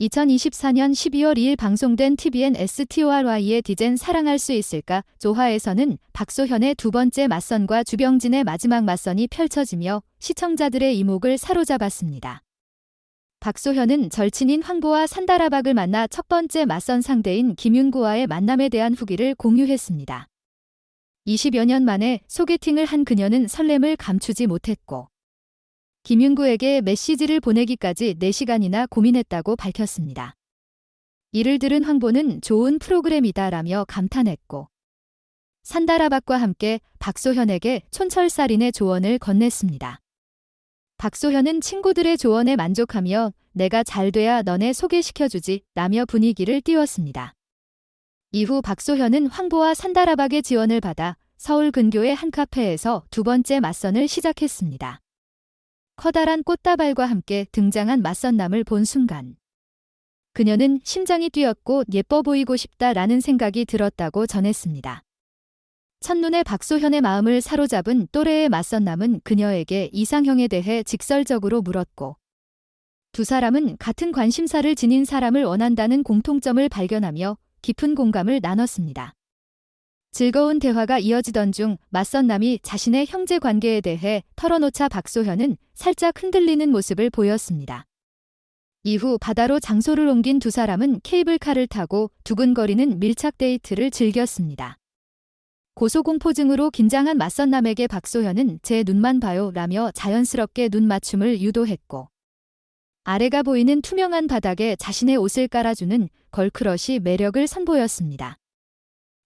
2024년 12월 2일 방송된 TVN STORY의 디젠 사랑할 수 있을까 조화에서는 박소현의 두 번째 맞선과 주병진의 마지막 맞선이 펼쳐지며 시청자들의 이목을 사로잡았습니다. 박소현은 절친인 황보와 산다라박을 만나 첫 번째 맞선 상대인 김윤구와의 만남에 대한 후기를 공유했습니다. 20여 년 만에 소개팅을 한 그녀는 설렘을 감추지 못했고 김윤구에게 메시지를 보내기까지 4시간이나 고민했다고 밝혔습니다. 이를 들은 황보는 좋은 프로그램이다라며 감탄했고 산다라박과 함께 박소현에게 촌철살인의 조언을 건넸습니다. 박소현은 친구들의 조언에 만족하며 내가 잘 돼야 너네 소개시켜주지 라며 분위기를 띄웠습니다. 이후 박소현은 황보와 산다라박의 지원을 받아 서울 근교의 한 카페에서 두 번째 맞선을 시작했습니다. 커다란 꽃다발과 함께 등장한 맞선남을 본 순간 그녀는 심장이 뛰었고 예뻐 보이고 싶다라는 생각이 들었다고 전했습니다. 첫눈에 박소현의 마음을 사로잡은 또래의 맞선남은 그녀에게 이상형에 대해 직설적으로 물었고 두 사람은 같은 관심사를 지닌 사람을 원한다는 공통점을 발견하며 깊은 공감을 나눴습니다. 즐거운 대화가 이어지던 중 맞선 남이 자신의 형제 관계에 대해 털어놓자 박소현은 살짝 흔들리는 모습을 보였습니다. 이후 바다로 장소를 옮긴 두 사람은 케이블카를 타고 두근거리는 밀착 데이트를 즐겼습니다. 고소공포증으로 긴장한 맞선 남에게 박소현은 제 눈만 봐요 라며 자연스럽게 눈 맞춤을 유도했고 아래가 보이는 투명한 바닥에 자신의 옷을 깔아주는 걸크러시 매력을 선보였습니다.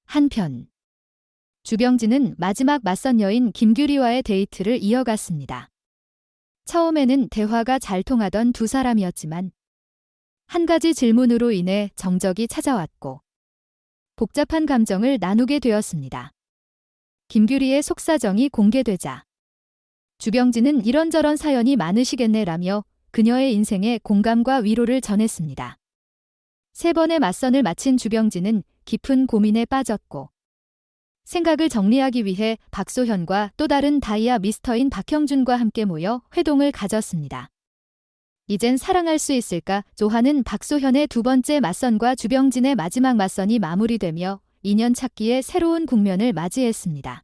한편 주병진은 마지막 맞선 여인 김규리와의 데이트를 이어갔습니다. 처음에는 대화가 잘 통하던 두 사람이었지만 한 가지 질문으로 인해 정적이 찾아왔고 복잡한 감정을 나누게 되었습니다. 김규리의 속사정이 공개되자 주병진은 이런저런 사연이 많으시겠네라며 그녀의 인생에 공감과 위로를 전했습니다. 세 번의 맞선을 마친 주병진은 깊은 고민에 빠졌고 생각을 정리하기 위해 박소현과 또 다른 다이아 미스터인 박형준과 함께 모여 회동을 가졌습니다. 이젠 사랑할 수 있을까? 조하는 박소현의 두 번째 맞선과 주병진의 마지막 맞선이 마무리되며 인연 찾기의 새로운 국면을 맞이했습니다.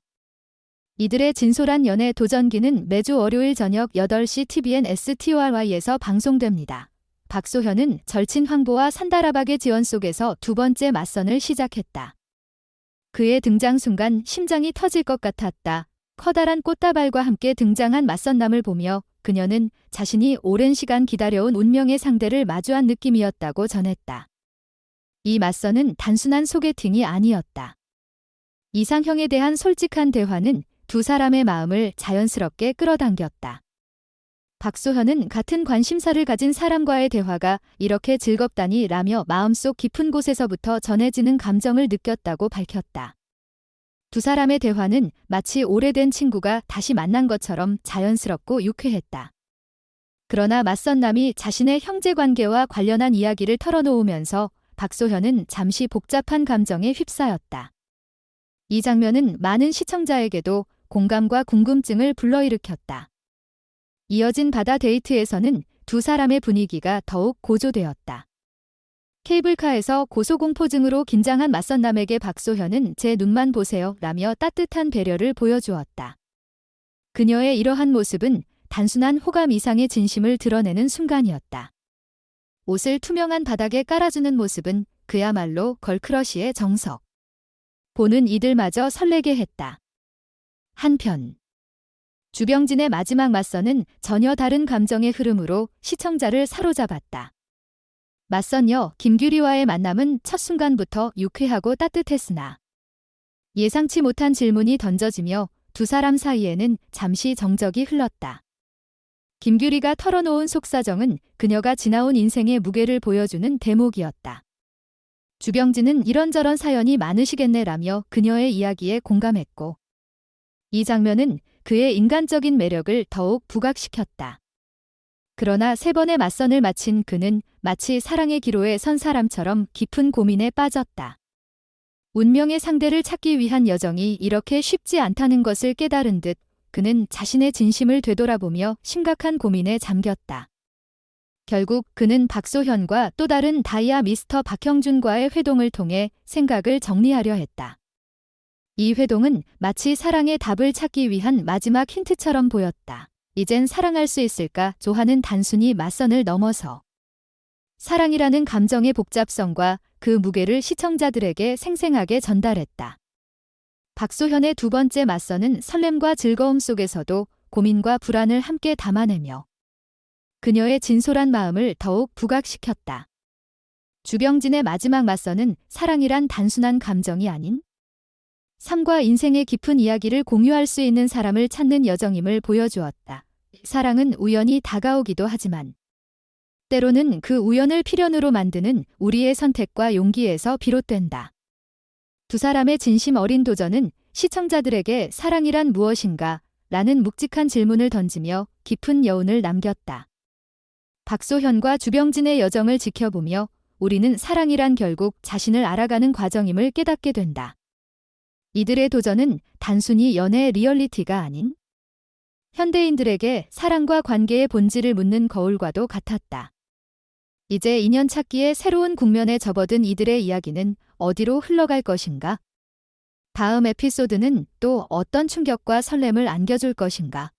이들의 진솔한 연애 도전기는 매주 월요일 저녁 8시 TVN STORY에서 방송됩니다. 박소현은 절친 황보와 산다라박의 지원 속에서 두 번째 맞선을 시작했다. 그의 등장 순간 심장이 터질 것 같았다. 커다란 꽃다발과 함께 등장한 맞선남을 보며 그녀는 자신이 오랜 시간 기다려온 운명의 상대를 마주한 느낌이었다고 전했다. 이 맞선은 단순한 소개팅이 아니었다. 이상형에 대한 솔직한 대화는 두 사람의 마음을 자연스럽게 끌어당겼다. 박소현은 같은 관심사를 가진 사람과의 대화가 이렇게 즐겁다니 라며 마음속 깊은 곳에서부터 전해지는 감정을 느꼈다고 밝혔다. 두 사람의 대화는 마치 오래된 친구가 다시 만난 것처럼 자연스럽고 유쾌했다. 그러나 맞선 남이 자신의 형제 관계와 관련한 이야기를 털어놓으면서 박소현은 잠시 복잡한 감정에 휩싸였다. 이 장면은 많은 시청자에게도 공감과 궁금증을 불러일으켰다. 이어진 바다 데이트에서는 두 사람의 분위기가 더욱 고조되었다. 케이블카에서 고소공포증으로 긴장한 맞선남에게 박소현은 제 눈만 보세요 라며 따뜻한 배려를 보여주었다. 그녀의 이러한 모습은 단순한 호감 이상의 진심을 드러내는 순간이었다. 옷을 투명한 바닥에 깔아주는 모습은 그야말로 걸크러쉬의 정석. 보는 이들마저 설레게 했다. 한편 주병진의 마지막 맞선은 전혀 다른 감정의 흐름으로 시청자를 사로잡았다. 맞선녀 김규리와의 만남은 첫 순간부터 유쾌하고 따뜻했으나 예상치 못한 질문이 던져지며 두 사람 사이에는 잠시 정적이 흘렀다. 김규리가 털어놓은 속사정은 그녀가 지나온 인생의 무게를 보여주는 대목이었다. 주병진은 이런저런 사연이 많으시겠네라며 그녀의 이야기에 공감했고 이 장면은 그의 인간적인 매력을 더욱 부각시켰다. 그러나 세 번의 맞선을 마친 그는 마치 사랑의 기로에 선 사람처럼 깊은 고민에 빠졌다. 운명의 상대를 찾기 위한 여정이 이렇게 쉽지 않다는 것을 깨달은 듯 그는 자신의 진심을 되돌아보며 심각한 고민에 잠겼다. 결국 그는 박소현과 또 다른 다이아 미스터 박형준과의 회동을 통해 생각을 정리하려 했다. 이 회동은 마치 사랑의 답을 찾기 위한 마지막 힌트처럼 보였다. 이젠 사랑할 수 있을까? 조하는 단순히 맞선을 넘어서 사랑이라는 감정의 복잡성과 그 무게를 시청자들에게 생생하게 전달했다. 박소현의 두 번째 맞선은 설렘과 즐거움 속에서도 고민과 불안을 함께 담아내며 그녀의 진솔한 마음을 더욱 부각시켰다. 주병진의 마지막 맞선은 사랑이란 단순한 감정이 아닌 삶과 인생의 깊은 이야기를 공유할 수 있는 사람을 찾는 여정임을 보여주었다. 사랑은 우연히 다가오기도 하지만 때로는 그 우연을 필연으로 만드는 우리의 선택과 용기에서 비롯된다. 두 사람의 진심 어린 도전은 시청자들에게 사랑이란 무엇인가 라는 묵직한 질문을 던지며 깊은 여운을 남겼다. 박소현과 주병진의 여정을 지켜보며 우리는 사랑이란 결국 자신을 알아가는 과정임을 깨닫게 된다. 이들의 도전은 단순히 연애의 리얼리티가 아닌 현대인들에게 사랑과 관계의 본질을 묻는 거울과도 같았다. 이제 인연 찾기의 새로운 국면에 접어든 이들의 이야기는 어디로 흘러갈 것인가? 다음 에피소드는 또 어떤 충격과 설렘을 안겨줄 것인가?